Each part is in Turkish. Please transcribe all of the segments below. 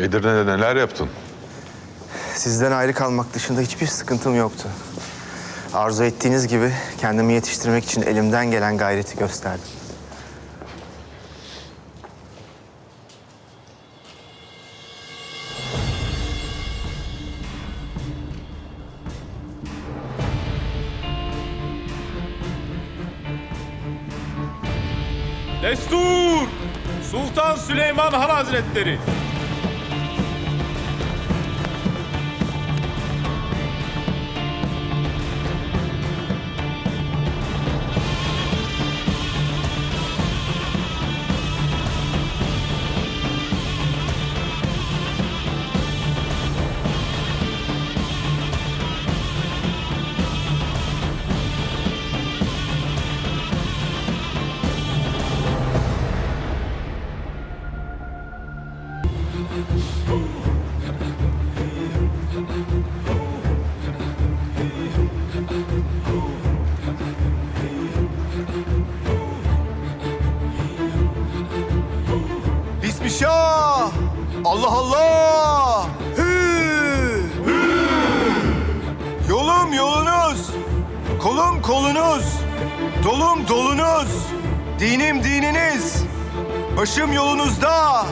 Edirne'de neler yaptın? Sizden ayrı kalmak dışında hiçbir sıkıntım yoktu. Arzu ettiğiniz gibi kendimi yetiştirmek için elimden gelen gayreti gösterdim. Destur! Sultan Süleyman Han Hazretleri. Bismillah! Allah Allah! Hü! Yolum yolunuz, kolum kolunuz, dolum dolunuz, dinim dininiz, başım yolunuzda,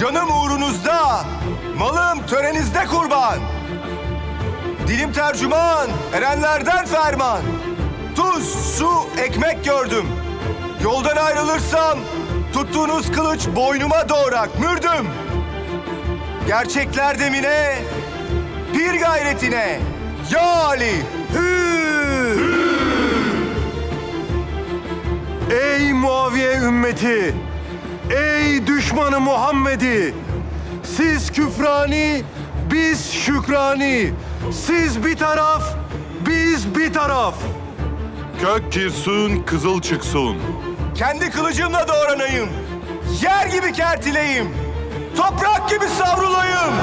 canım uğrunuzda, malım törenizde kurban. Dilim tercüman, erenlerden ferman. Tuz, su, ekmek gördüm. Yoldan ayrılırsam tuttuğunuz kılıç boynuma doğrak mürdüm. Gerçekler demine, bir gayretine. Ya Ali! Hü! Ey Muaviye ümmeti! Ey düşmanı Muhammed'i! Siz küfrani, biz şükrani. Siz bir taraf, biz bir taraf. Kök girsun, kızıl çıksın. Kendi kılıcımla doğranayım. Yer gibi kertileyim. Toprak gibi savrulayım.